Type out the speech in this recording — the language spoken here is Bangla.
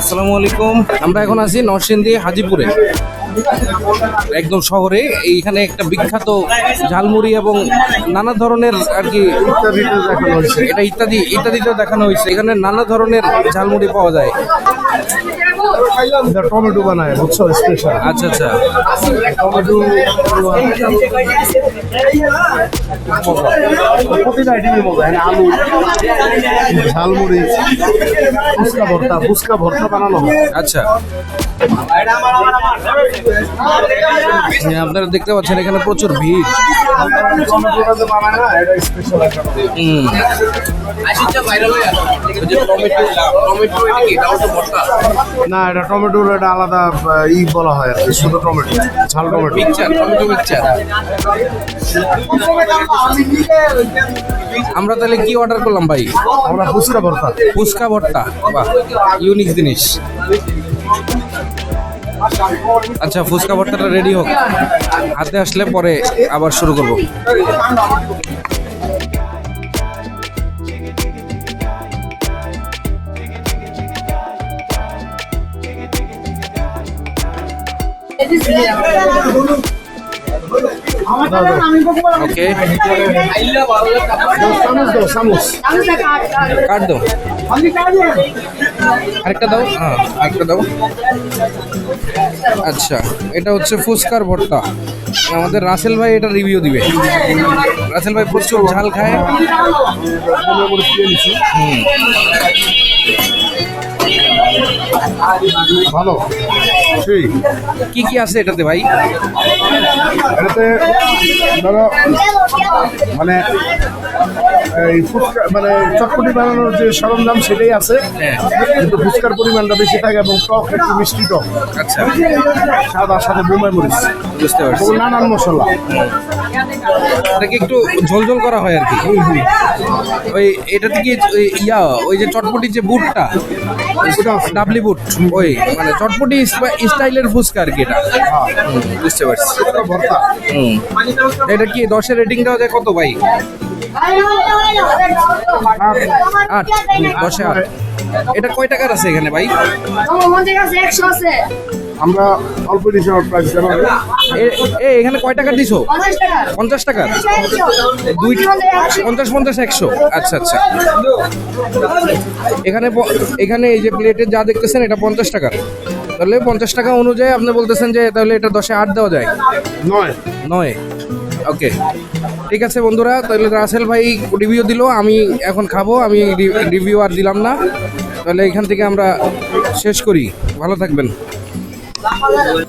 আসসালামু আলাইকুম। আমরা এখন আছি নরসিংদী হাজিপুরে। একদম শহরে এইখানে একটা বিখ্যাত ঝালমুড়ি এবং নানা ধরনের আর কি দেখানো হয়েছে। এটা ইত্যাদি ইত্যাদিতেও দেখানো হয়েছে। এখানে নানা ধরনের ঝালমুড়ি পাওয়া যায়। এটা টমেটো বানায় বুঝছ? স্পেশাল আচ্ছা আচ্ছা। টমেটো প্রতিটা আইটেমই মজা এখানে আলু ঝালমুড়ি ফুচকা ভর্তা ফুচকা ভর্তা বানানো আচ্ছা। আপনারা দেখতে পাচ্ছেন এখানে প্রচুর ভিড়। না এটা টমেটোর এটা আলাদা ই বলা হয় আর কি শুধু টমেটো ঝাল টমেটো। Mixture tomato mixture. আমরা তাহলে কি অর্ডার করলাম ভাই? আমরা ফুচকা ভর্তা। ফুচকা ভর্তা বাহ ইউনিক জিনিস। আচ্ছা ফুচকা ভর্তাটা রেডি হোক। হাতে আসলে পরে আবার শুরু করব। ওকে চামচ চামচ কাট দাও। আরেকটা দাও? হ্যাঁ আরেকটা দাও। আচ্ছা এটা হচ্ছে ফুচকার ভর্তা। আমাদের রাসেল ভাই এটা রিভিউ দিবে। রাসেল ভাই প্রচুর ঝাল খায়। হুম। ভালো। সেই। কি কি আছে এটাতে ভাই? এটাতে ধরো মানে এই ফুচকা মানে চটপটি বানানোর যে সরঞ্জাম সেটাই আছে। হ্যাঁ। কিন্তু ফুচকার পরিমাণটা বেশি থাকে এবং টক একটু মিষ্টি টক। আচ্ছা। সাদা সাথে বোমাই মরিচ বুঝতে পারছি। নানান মশলা। এটাকে একটু ঝোল ঝোল করা হয় আর কি। ওই এটাতে কি ওই ইয়া ওই যে চটপটি যে বুটটা ডাবলি বুট। ওই মানে চটপটি স্টাইলের ফুচকা আর কি এটা। বুঝতে পারছি। হুম। এটা কি দশের রেটিং দেওয়া যায়? কত ভাই? আট। দশে আট। এটা কয় টাকার আছে এখানে ভাই? একশো আছে। আমরা অল্প ডিসকাউন্ট প্রাইস দেবো এ- এ এখানে কয় টাকার দিছো? পঞ্চাশ টাকা। পঞ্চাশ দুই পঞ্চাশ পঞ্চাশ একশো। আচ্ছা আচ্ছা। এখানে এখানে এই যে প্লেটের যা দেখতেছেন এটা পঞ্চাশ টাকা তাহলে পঞ্চাশ টাকা অনুযায়ী আপনি বলতেছেন যে তাহলে এটা দশে আট দেওয়া যায়? নয়। নয়। ওকে। ঠিক আছে বন্ধুরা তাহলে রাসেল ভাই রিভিউ দিল আমি এখন খাব আমি রিভিউ আর দিলাম না। তাহলে এখান থেকে আমরা শেষ করি। ভালো থাকবেন। 然后呢